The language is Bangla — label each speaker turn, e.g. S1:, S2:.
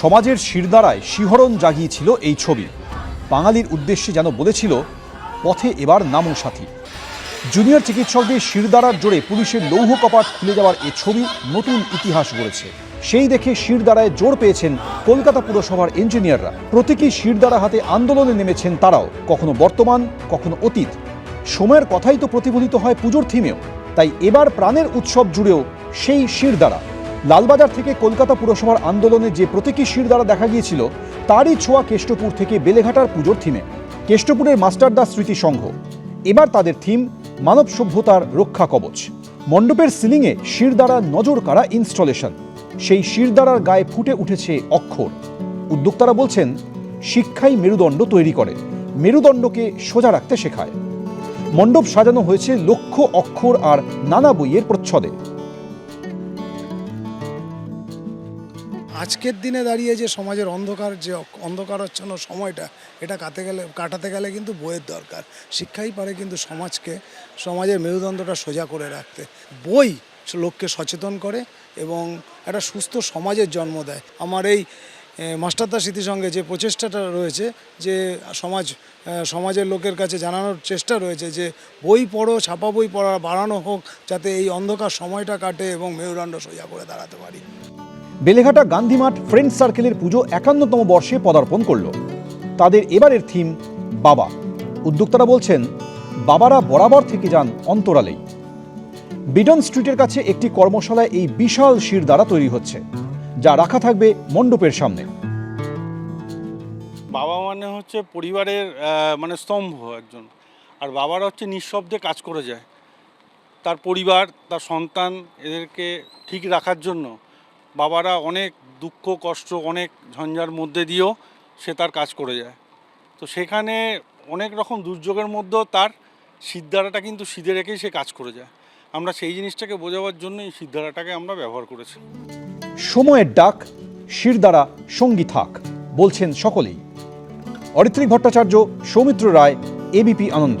S1: সমাজের শিরদাঁড়ায় শিহরণ জাগিয়েছিল এই ছবি। বাঙালির উদ্দেশ্যে যেন বলেছিল, পথে এবার নামো সাথী। জুনিয়র চিকিৎসকদের শিরদাঁড়ার জোরে পুলিশের লৌহ কপাট খুলে যাওয়ার এ ছবি নতুন ইতিহাস গড়েছে। সেই দেখে শিরদাঁড়ায় জোর পেয়েছেন কলকাতা পুরসভার ইঞ্জিনিয়াররা। প্রতীকী শিরদাঁড়া হাতে আন্দোলনে নেমেছেন তারাও। কখনো বর্তমান, কখনো অতীত। সময়ের কথাই তো প্রতিফলিত হয় পুজোর থিমেও। তাই এবার প্রাণের উৎসব জুড়েও সেই শিরদাঁড়া। লালবাজার থেকে কলকাতা পুরসভার আন্দোলনে যে প্রতীকী শিরদাঁড়া দেখা গিয়েছিল, তারই ছোঁয়া কেষ্টপুর থেকে বেলেঘাটার পুজোর থিমে। কেষ্টপুরের মাস্টারদা স্মৃতি সংঘ। এবার তাদের থিম, মানব সভ্যতার রক্ষা কবচ। মণ্ডপের সিলিংয়ে শিরদাঁড়া নজর কাড়া ইনস্টলেশন। সেই শিরদাঁড়ার গায়ে ফুটে উঠেছে অক্ষর। উদ্যোক্তারা বলছেন, শিক্ষাই মেরুদণ্ড তৈরি করে। মেরুদণ্ডকে সোজা রাখতে শেখায়। মণ্ডপ সাজানো হয়েছে লক্ষ অক্ষর আর নানা বইয়ের প্রচ্ছদে।
S2: আজকের দিনে দাঁড়িয়ে যে সমাজের অন্ধকার, যে অক- অন্ধকারাচ্ছন্ন সময়টা, এটা কাটে গেলে, কাটাতে গেলে কিন্তু বইয়ের দরকার। শিক্ষাই পারে কিন্তু সমাজকে, সমাজের মেরুদণ্ডটা সোজা করে রাখতে। বই লোককে সচেতন করে এবং একটা সুস্থ সমাজের জন্ম দেয়। আমার এই মাস্টারদা স্মৃতি সঙ্গে যে প্রচেষ্টাটা রয়েছে, যে সমাজ সমাজের লোকের কাছে জানানোর চেষ্টা রয়েছে যে বই পড়ো, ছাপা বই পড়া, বাড়ানো হোক, যাতে এই অন্ধকার সময়টা কাটে এবং মেরুদণ্ড সোজা করে দাঁড়াতে পারি।
S1: বেলেঘাটা গান্ধীমাঠ ফ্রেন্ড সার্কেলের পুজো একান্নতম বর্ষে পদার্পণ করল। তাদের এবারের থিম, বাবা। উদ্যোক্তারা বলছেন, বাবারা বরাবর থেকে যান অন্তরালেই। বিডন স্ট্রিটের কাছে একটি কর্মশালায় এই বিশাল শির দ্বারা তৈরি হচ্ছে, যা রাখা থাকবে মণ্ডপের সামনে।
S3: বাবা মানে হচ্ছে পরিবারের মানে স্তম্ভ একজন। আর বাবারা হচ্ছে নিঃশব্দে কাজ করে যায়। তার পরিবার, তার সন্তান এদেরকে ঠিক রাখার জন্য বাবারা অনেক দুঃখ, কষ্ট, অনেক ঝঞ্ঝার মধ্যে দিয়েও সে তার কাজ করে যায়। তো সেখানে অনেক রকম দুর্যোগের মধ্যেও তার সিদ্ধারাটা কিন্তু সিধে রেখেই সে কাজ করে যায়। আমরা সেই জিনিসটাকে বোঝাবার জন্য এই সিদ্ধারাটাকে আমরা ব্যবহার করেছি।
S1: সময়ের ডাক, শির দ্বারা সঙ্গী থাক, বলছেন সকলেই। অরিত্রিক ভট্টাচার্য, সৌমিত্র রায় এবিপি আনন্দ।